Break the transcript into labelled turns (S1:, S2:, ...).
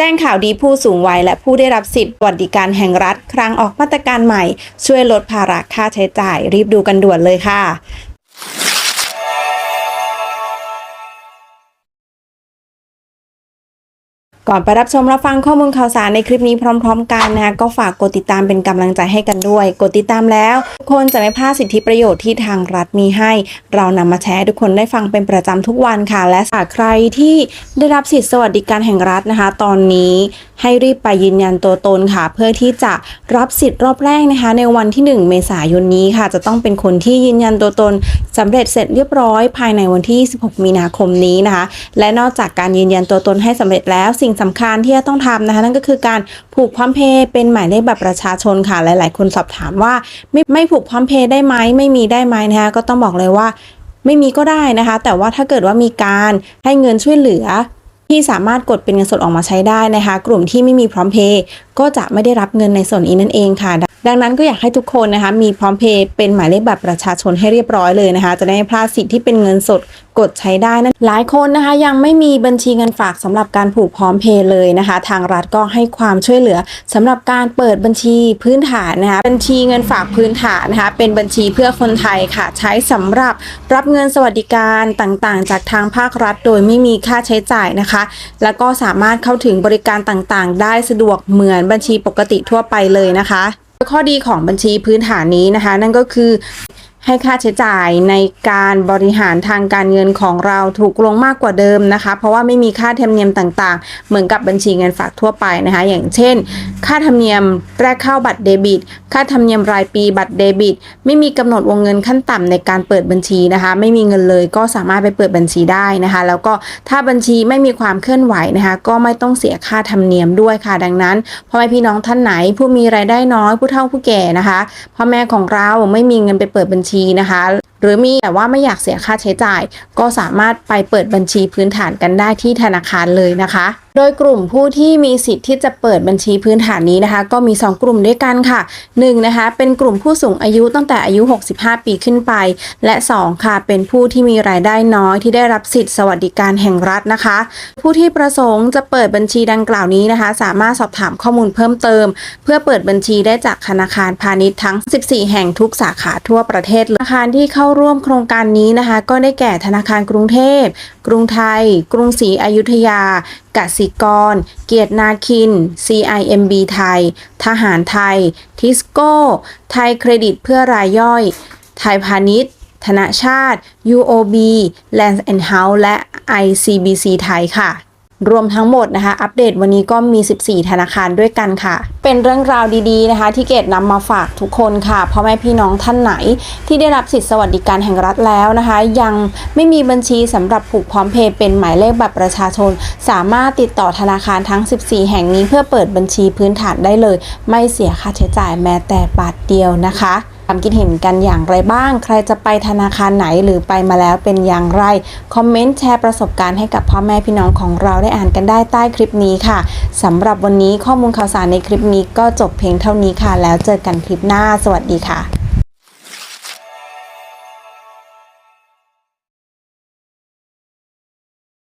S1: แจ้งข่าวดีผู้สูงวัยและผู้ได้รับสิทธิ์สวัสดิการแห่งรัฐ ครั้งออกมาตรการใหม่ ช่วยลดภาระค่าใช้จ่าย รีบดูกันด่วนเลยค่ะ ก่อนไปรับชมรับฟังข้อมูลข่าวสารในคลิปนี้พร้อม ๆ กันนะคะก็ฝากกดติดตามเป็นกำลังใจให้กันด้วย กดติดตามแล้ว ทุกคนจะไม่พลาดสิทธิประโยชน์ที่ทางรัฐมีให้ เรานำมาแชร์ทุกคนได้ฟังเป็นประจำทุกวันค่ะ และหากใครที่ได้รับสิทธิสวัสดิการแห่งรัฐนะคะ ตอนนี้ให้รีบไปยืนยันตัวตนค่ะ เพื่อที่จะรับสิทธิ์รอบแรกนะคะ ในวันที่ 1 เมษายนนี้ค่ะ จะต้องเป็นคนที่ยืนยันตัวตนสำเร็จเสร็จเรียบร้อย ภายในวันที่ 16 มีนาคมนี้นะคะ และนอกจากการยืนยันตัวตนให้สำเร็จแล้วสิ่งสำคัญที่จะต้องทำนะคะ นั่นก็คือการผูกพร้อมเพย์เป็นหมายเลขบัตรประชาชนค่ะ หลาย ๆ คนสอบถามว่าไม่ไม่ผูกพร้อมเพย์ได้ไหมไม่มีได้ไหมนะคะก็ต้องบอกเลยว่า ไม่มีก็ได้นะคะ แต่ว่าถ้าเกิดว่ามีการให้เงินช่วยเหลือที่สามารถกดเป็นเงินสดออกมาใช้ได้นะคะ กลุ่มที่ไม่มีพร้อมเพย์ ก็จะไม่ได้รับเงินในส่วนนี้นั่นเองค่ะ ดังนั้นก็อยากให้ทุกคนนะคะ มีพร้อมเพย์เป็นหมายเลขบัตรประชาชนให้เรียบร้อยเลยนะคะ จะได้ไม่พลาดสิทธิ์ที่เป็นเงินสดกดใช้ได้นั่นหลายคนนะคะยังไม่มีบัญชีเงินฝากสำหรับการผูกพร้อมเพย์เลยนะคะ ทางรัฐก็ให้ความช่วยเหลือสำหรับการเปิดบัญชีพื้นฐานนะคะบัญชีเงินฝากพื้นฐานนะคะเป็นบัญชีเพื่อคนไทยค่ะ ใช้สำหรับรับเงินสวัสดิการต่างๆ จากทางภาครัฐ โดยไม่มีค่าใช้จ่ายนะคะ แล้วก็สามารถเข้าถึงบริการต่างๆ ได้สะดวกเหมือนบัญชีปกติทั่วไปเลยนะคะ ข้อดีของบัญชีพื้นฐานนี้นะคะ นั่นก็คือ ให้ค่าใช้จ่ายในการบริหารทางการเงินของเราถูกลงมากกว่าเดิมนะคะ เพราะว่าไม่มีค่าธรรมเนียมต่างๆ เหมือนกับบัญชีเงินฝากทั่วไปนะคะ อย่างเช่น ค่าธรรมเนียมแรกเข้าบัตรเดบิต ค่าธรรมเนียมรายปีบัตรเดบิต ไม่มีกำหนดวงเงินขั้นต่ำในการเปิดบัญชีนะคะ ไม่มีเงินเลยก็สามารถไปเปิดบัญชีได้นะคะ แล้วก็ถ้าบัญชีไม่มีความเคลื่อนไหวนะคะ ก็ไม่ต้องเสียค่าธรรมเนียมด้วยค่ะ ดังนั้นพ่อแม่พี่น้องท่านไหน ผู้มีรายได้น้อยผู้เฒ่าผู้แก่นะคะพ่อแม่ของเราไม่มีเงินไปเปิดบัญชีนะคะหรือมีแต่ว่าไม่อยากเสียค่าใช้จ่าย ก็สามารถไปเปิดบัญชีพื้นฐานกันได้ที่ธนาคารเลยนะคะ โดยกลุ่มผู้ที่มีสิทธิ์ที่จะเปิดบัญชีพื้นฐานนี้นะคะ ก็มี 2 กลุ่มด้วยกันค่ะ1นะคะเป็นกลุ่มผู้สูงอายุตั้งแต่อายุ 65 ปีขึ้นไป และ 2 ค่ะ เป็นผู้ที่มีรายได้น้อยที่ได้รับสิทธิ์สวัสดิการแห่งรัฐนะคะ ผู้ที่ประสงค์จะเปิดบัญชีดังกล่าวนี้นะคะ สามารถสอบถามข้อมูลเพิ่มเติม เพื่อเปิดบัญชีได้จากธนาคารพาณิชย์ทั้ง 14 แห่งทุกสาขาทั่วประเทศธนาคารที่เข้าร่วมโครงการนี้นะคะ ก็ได้แก่ธนาคารกรุงเทพ กรุงไทย กรุงศรีอยุธยากสิกร เกียรตินาคิน CIMB ไทย ทหารไทย ทิสโก้ ไทยเครดิตเพื่อรายย่อย ไทยพาณิชย์ ธนาชาติ UOB Land and House และ ICBC ไทยค่ะ รวมทั้งหมดนะคะ อัปเดตวันนี้ก็มี 14 ธนาคารด้วยกันค่ะ เป็นเรื่องราวดีๆนะคะ ที่เกดนำมาฝากทุกคนค่ะพ่อแม่พี่น้องท่านไหน ที่ได้รับสิทธิสวัสดิการแห่งรัฐแล้วนะคะ ยังไม่มีบัญชีสำหรับผูกพร้อมเพย์เป็นหมายเลขบัตรประชาชน สามารถติดต่อธนาคารทั้ง 14 แห่งนี้เพื่อเปิดบัญชีพื้นฐานได้เลย ไม่เสียค่าใช้จ่ายแม้แต่บาทเดียวนะคะ ความคิดเห็นกันอย่างไรบ้าง ใครจะไปธนาคารไหนหรือไปมาแล้วเป็นอย่างไร คอมเมนต์แชร์ประสบการณ์ให้กับพ่อแม่พี่น้องของเราได้อ่านกันได้ใต้คลิปนี้ค่ะสำหรับวันนี้ข้อมูลข่าวสารในคลิปนี้ก็จบเพียงเท่านี้ค่ะ แล้วเจอกันคลิปหน้า สวัสดีค่ะ